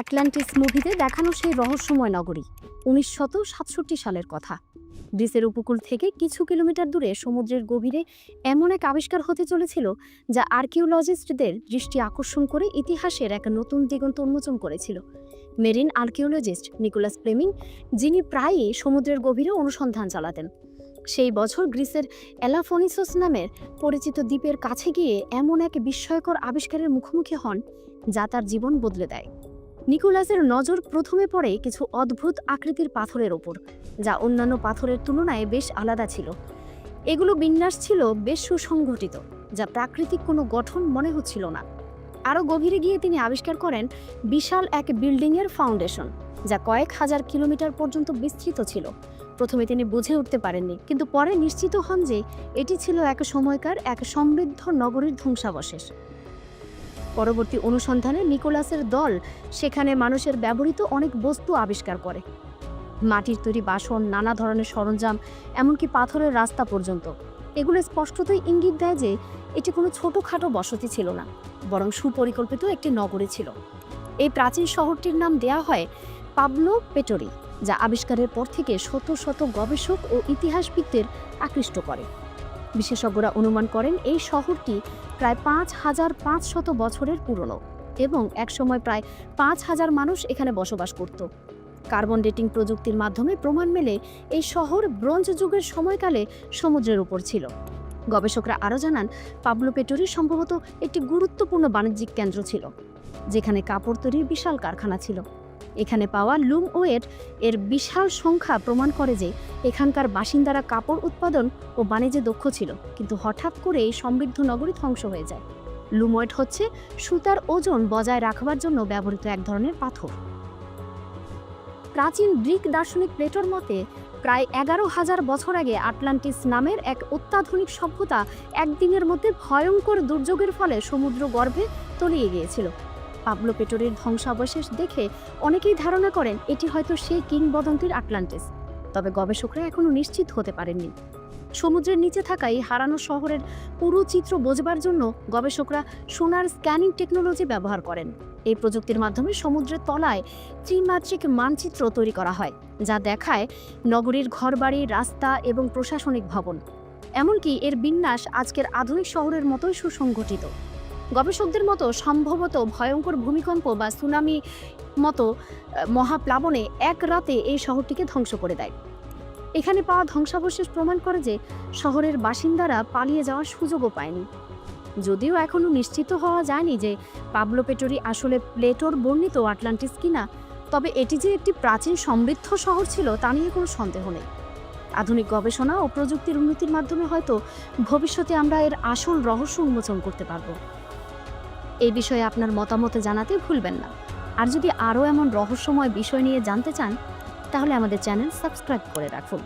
Atlantis মুভিতে দেখানো সেই রহস্যময় নগরী উনিশশত সাতষট্টি সালের কথা। গ্রিসের উপকূল থেকে কিছু কিলোমিটার দূরে সমুদ্রের গভীরে এমন এক আবিষ্কার হতে চলেছিল, যা আর্কিওলজিস্টদের দৃষ্টি আকর্ষণ করে ইতিহাসের এক নতুন দিগন্ত উন্মোচন করেছিল। মেরিন আর্কিওলজিস্ট নিকোলাস প্লেমিং যিনি প্রায়ই সমুদ্রের গভীরে অনুসন্ধান চালাতেন। সেই বছর গ্রিসের অ্যালাফোনিসোস নামের পরিচিত দ্বীপের কাছে গিয়ে এমন এক বিস্ময়কর আবিষ্কারের মুখোমুখি হন, যা তার জীবন বদলে দেয়। নিকোলাসের নজর প্রথমে পড়ে কিছু অদ্ভুত আকৃতির পাথরের ওপর, যা অন্যান্য পাথরের তুলনায় বেশ আলাদা ছিল। এগুলো বিন্যাস ছিল বেশ সুসংগঠিত যা প্রাকৃতিক কোনো গঠন মনে হচ্ছিল না। আরও গভীরে গিয়ে তিনি আবিষ্কার করেন বিশাল এক বিল্ডিংয়ের ফাউন্ডেশন, যা কয়েক হাজার কিলোমিটার পর্যন্ত বিস্তৃত ছিল। প্রথমে তিনি বুঝে উঠতে পারেননি, কিন্তু পরে নিশ্চিত হন যে এটি ছিল এক সময়কার এক সমৃদ্ধ নগরীর ধ্বংসাবশেষ। পরবর্তী অনুসন্ধানে নিকোলাসের দল, সেখানে মানুষের ব্যবহৃত অনেক বস্তু আবিষ্কার করে। মাটির তৈরি বাসন, নানা ধরনের সরঞ্জাম, এমনকি পাথরের রাস্তা পর্যন্ত। এগুলো স্পষ্টতই ইঙ্গিত দেয় যে, এটি কোনো ছোটোখাটো বসতি ছিল না, বরং সুপরিকল্পিত একটি নগরী ছিল। এই প্রাচীন শহরটির নাম দেয়া হয় পাবলো পেটোরি, যা আবিষ্কারের পর থেকে শত শত গবেষক ও ইতিহাসবিদদের আকৃষ্ট করে। বিশেষজ্ঞরা অনুমান করেন, এই শহরটি প্রায় পাঁচ হাজার পাঁচশত বছরের পুরনো এবং একসময় প্রায় পাঁচ হাজার মানুষ এখানে বসবাস করত। কার্বন ডেটিং প্রযুক্তির মাধ্যমে প্রমাণ মেলে এই শহর ব্রোঞ্জ যুগের সময়কালে সমুদ্রের উপর ছিল। গবেষকরা আরও জানান, পাবলো পেটোরি সম্ভবত একটি গুরুত্বপূর্ণ বাণিজ্যিক কেন্দ্র ছিল, যেখানে কাপড় তৈরির বিশাল কারখানা ছিল। এখানে পাওয়া লুম ওয়েট এর বিশাল সংখ্যা প্রমাণ করে যে এখানকার বাসিন্দারা কাপড় উৎপাদন ও বাণিজ্যে দক্ষ ছিল, কিন্তু হঠাৎ করে এই সমৃদ্ধ নগরী ধ্বংস হয়ে যায়। লুমোয়েট হচ্ছে সুতার ওজন বজায় রাখবার জন্য ব্যবহৃত এক ধরনের পাথর। প্রাচীন গ্রিক দার্শনিক প্লেটোর মতে, প্রায় এগারো হাজার বছর আগে আটলান্টিস নামের এক অত্যাধুনিক সভ্যতা একদিনের মধ্যে ভয়ঙ্কর দুর্যোগের ফলে সমুদ্র গর্ভে তলিয়ে গিয়েছিল। পাবলো পেটোরের ধ্বংসাবশেষ দেখে অনেকেই ধারণা করেন এটি হয়তো সেই কিংবদন্তির আটলান্টিস। তবে গবেষকরা এখনও নিশ্চিত হতে পারেননি। সমুদ্রের নিচে থাকা এই হারানো শহরের পুরো চিত্র বোঝবার জন্য গবেষকরা সোনার স্ক্যানিং টেকনোলজি ব্যবহার করেন। এই প্রযুক্তির মাধ্যমে সমুদ্রের তলায় ত্রিমাত্রিক মানচিত্র তৈরি করা হয়, যা দেখায় নগরীর ঘরবাড়ি, রাস্তা এবং প্রশাসনিক ভবন। এমনকি এর বিন্যাস আজকের আধুনিক শহরের মতোই সুসংগঠিত। গবেষকদের মতো সম্ভবত ভয়ঙ্কর ভূমিকম্প বা সুনামি মতো মহাপ্লাবনে এক রাতে এই শহরটিকে ধ্বংস করে দেয়। এখানে পাওয়া ধ্বংসাবশেষ প্রমাণ করে যে শহরের বাসিন্দারা পালিয়ে যাওয়ার সুযোগও পায়নি। যদিও এখনও নিশ্চিত হওয়া যায়নি যে পাবলো পেটোরি আসলে প্লেটোর বর্ণিত আটলান্টিস কিনা, তবে এটি যে একটি প্রাচীন সমৃদ্ধ শহর ছিল তা নিয়ে কোনো সন্দেহ নেই। আধুনিক গবেষণা ও প্রযুক্তির উন্নতির মাধ্যমে হয়তো ভবিষ্যতে আমরা এর আসল রহস্য উন্মোচন করতে পারব। এই বিষয়ে আপনার মতামত জানাতে ভুলবেন না। আর যদি আরও এমন রহস্যময় বিষয় নিয়ে জানতে চান, তাহলে আমাদের চ্যানেল সাবস্ক্রাইব করে রাখুন।